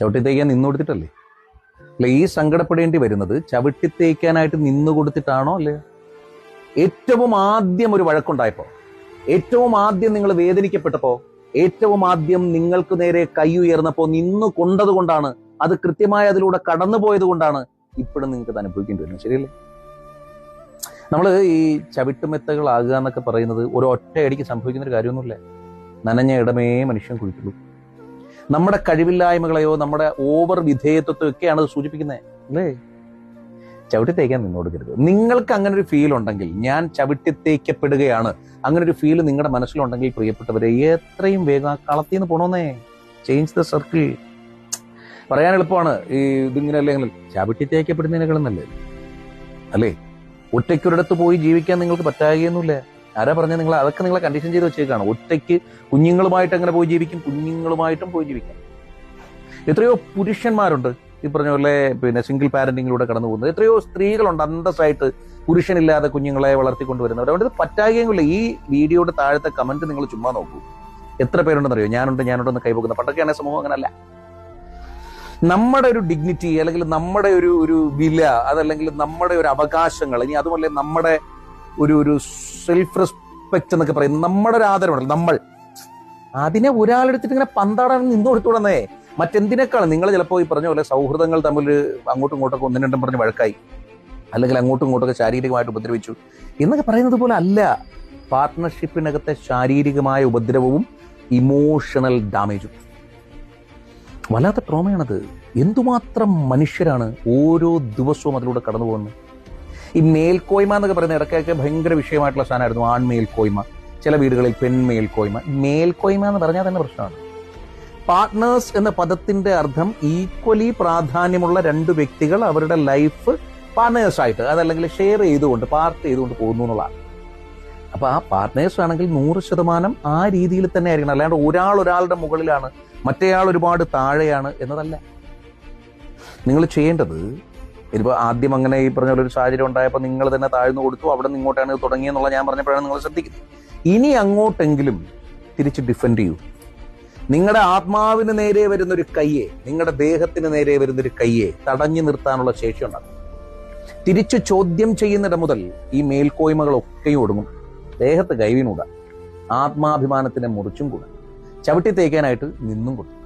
ചവിട്ടി തേക്കാൻ നിന്ന് കൊടുത്തിട്ടല്ലേ? അല്ല ഈ സങ്കടപ്പെടേണ്ടി വരുന്നത് ചവിട്ടി തേക്കാനായിട്ട് നിന്ന് കൊടുത്തിട്ടാണോ അല്ലേ? ഏറ്റവും ആദ്യം ഒരു വഴക്കുണ്ടായപ്പോ ഏറ്റവും ആദ്യം നിങ്ങൾ വേദനിക്കപ്പെട്ടപ്പോ ഏറ്റവും ആദ്യം നിങ്ങൾക്ക് നേരെ കൈ ഉയർന്നപ്പോ നിന്ന് കൊണ്ടത് കൊണ്ടാണ് അത് കൃത്യമായി അതിലൂടെ കടന്നു പോയത് കൊണ്ടാണ് ഇപ്പോഴും നിങ്ങൾക്ക് അത് അനുഭവിക്കേണ്ടി വരുന്നത്. ശരിയല്ലേ? നമ്മൾ ഈ ചവിട്ടുമെത്തകളാകുക എന്നൊക്കെ പറയുന്നത് ഒരു ഒറ്റയടിക്ക് സംഭവിക്കുന്ന ഒരു കാര്യമൊന്നുമില്ല. നനഞ്ഞ ഇടമേ മനുഷ്യൻ കുഴിക്കുള്ളൂ നമ്മുടെ കഴിവില്ലായ്മകളെയോ നമ്മുടെ ഓവർ വിധേയത്വത്തെയോ ഒക്കെയാണ് അത് സൂചിപ്പിക്കുന്നത്. അല്ലേ? ചവിട്ടി തേക്കാൻ നിന്നോട് കരുത്. നിങ്ങൾക്ക് അങ്ങനെ ഒരു ഫീൽ ഉണ്ടെങ്കിൽ ഞാൻ ചവിട്ടി തേക്കപ്പെടുകയാണ്. അങ്ങനെ ഒരു ഫീൽ നിങ്ങളുടെ മനസ്സിലുണ്ടെങ്കിൽ പ്രിയപ്പെട്ടവരെ എത്രയും വേഗം ആ കളത്തിൽ നിന്ന് പോണോന്നേ. ചേഞ്ച് ദ സർക്കിൾ പറയാൻ എളുപ്പമാണ്. ഈ ഇതിങ്ങനെ അല്ലെങ്കിൽ ചവിട്ടി തേക്കപ്പെടുന്നതിനേക്കാളും നല്ലത്. അല്ലേ? ഒറ്റയ്ക്കൊരിടത്ത് പോയി ജീവിക്കാൻ നിങ്ങൾക്ക് പറ്റാകുകയൊന്നുമില്ല ആരാ പറഞ്ഞ? നിങ്ങൾ അതൊക്കെ നിങ്ങളെ കണ്ടീഷൻ ചെയ്ത് വെച്ചേക്കാണ്. ഒറ്റയ്ക്ക് കുഞ്ഞുങ്ങളുമായിട്ട് എങ്ങനെ പോയി ജീവിക്കും? കുഞ്ഞുങ്ങളുമായിട്ടും പോയി ജീവിക്കാം. എത്രയോ പുരുഷന്മാരുണ്ട് ഈ പറഞ്ഞ പോലെ പിന്നെ സിംഗിൾ പാരന്റിങ്ങിലൂടെ കടന്നു പോകുന്നത്. എത്രയോ സ്ത്രീകളുണ്ട് അന്തസ്സായിട്ട് പുരുഷനില്ലാതെ കുഞ്ഞുങ്ങളെ വളർത്തിക്കൊണ്ടുവരുന്നവർ. അതുകൊണ്ട് ഇത് പറ്റാകുകയില്ല ഈ വീഡിയോയുടെ താഴത്തെ കമന്റ് നിങ്ങൾ ചുമ്മാ നോക്കൂ. എത്ര പേരുണ്ടെന്നറിയോ? ഞാനുണ്ട് ഞാനുണ്ടെന്ന് കൈപോക്കുന്ന. പണ്ടൊക്കെയാണ് സമൂഹം അങ്ങനല്ല. നമ്മുടെ ഒരു ഡിഗ്നിറ്റി അല്ലെങ്കിൽ നമ്മുടെ ഒരു ഒരു വില അതല്ലെങ്കിൽ നമ്മുടെ ഒരു അവകാശങ്ങൾ ഇനി അതുമല്ലേ നമ്മുടെ ഒരു ഒരു സെൽഫ് റെസ്പെക്ട് എന്നൊക്കെ പറയും. നമ്മുടെ ഒരു ആദരവുണ്ടല്ലോ നമ്മൾ. അതിനെ ഒരാളെടുത്തിട്ട് ഇങ്ങനെ പന്താടാൻ നിന്ന് കൊടുത്തുടന്നേ മറ്റെന്തിനേക്കാളും നിങ്ങൾ ചിലപ്പോൾ ഈ പറഞ്ഞ പോലെ സൗഹൃദങ്ങൾ തമ്മിൽ അങ്ങോട്ടും ഇങ്ങോട്ടൊക്കെ ഒന്നും രണ്ടും പറഞ്ഞ് വഴക്കായി. അല്ലെങ്കിൽ അങ്ങോട്ടും ഇങ്ങോട്ടൊക്കെ ശാരീരികമായിട്ട് ഉപദ്രവിച്ചു. എന്നൊക്കെ പറയുന്നത് പോലെ അല്ല. പാർട്ട്ണർഷിപ്പിനകത്തെ ശാരീരികമായ ഉപദ്രവവും ഇമോഷണൽ ഡാമേജും വല്ലാത്ത ട്രോമയാണത് എന്തുമാത്രം മനുഷ്യരാണ് ഓരോ ദിവസവും അതിലൂടെ കടന്നു പോകുന്നത് ഈ മേൽക്കോയ്മ എന്നൊക്കെ പറയുന്ന ഇടയ്ക്കൊക്കെ ഭയങ്കര വിഷയമായിട്ടുള്ള സാധനമായിരുന്നു ആൺമേൽക്കോയ്മ. ചില വീടുകളിൽ പെൺമേൽക്കോയ്മ. മേൽക്കോയ്മ എന്ന് പറഞ്ഞാൽ തന്നെ പ്രശ്നമാണ്. പാർട്ട്നേഴ്സ് എന്ന പദത്തിന്റെ അർത്ഥം ഈക്വലി പ്രാധാന്യമുള്ള രണ്ട് വ്യക്തികൾ അവരുടെ ലൈഫ് പാർട്ട്നേഴ്സ് ആയിട്ട് അതല്ലെങ്കിൽ ഷെയർ ചെയ്തുകൊണ്ട് പാർട്ട് ചെയ്തുകൊണ്ട് പോകുന്നു എന്നുള്ളതാണ്. അപ്പൊ ആ പാർട്ട്നേഴ്സ് ആണെങ്കിൽ നൂറ് ശതമാനം ആ രീതിയിൽ തന്നെ ആയിരിക്കണം. അല്ലാണ്ട് ഒരാൾ ഒരാളുടെ മുകളിലാണ് മറ്റേയാൾ ഒരുപാട് താഴെയാണ് എന്നതല്ല. നിങ്ങൾ ചെയ്യേണ്ടത് ഇനിയിപ്പോൾ ആദ്യം അങ്ങനെ ഈ പറഞ്ഞ ഒരു സാഹചര്യം ഉണ്ടായപ്പോൾ നിങ്ങൾ തന്നെ താഴ്ന്നു കൊടുത്തു അവിടെ ഇങ്ങോട്ടാണ് തുടങ്ങിയെന്നുള്ള ഞാൻ പറഞ്ഞപ്പോഴാണ് നിങ്ങൾ ശ്രദ്ധിക്കുന്നത്. ഇനി അങ്ങോട്ടെങ്കിലും തിരിച്ച് ഡിഫെൻഡ് ചെയ്യൂ. നിങ്ങളുടെ ആത്മാവിന് നേരെ വരുന്നൊരു കയ്യെ നിങ്ങളുടെ ദേഹത്തിന് നേരെ വരുന്നൊരു കയ്യെ തടഞ്ഞു നിർത്താനുള്ള ശേഷി ഉണ്ടാകും. തിരിച്ചു ചോദ്യം ചെയ്യുന്നിടം മുതൽ ഈ മേൽക്കോയ്മകളൊക്കെയും ഒടുങ്ങും. ദേഹത്ത് കൈവിനൂട. ആത്മാഭിമാനത്തിനെ മുറിച്ചും കൂടാ. ചവിട്ടി തേക്കാനായിട്ട് നിന്നും കൊടുക്കും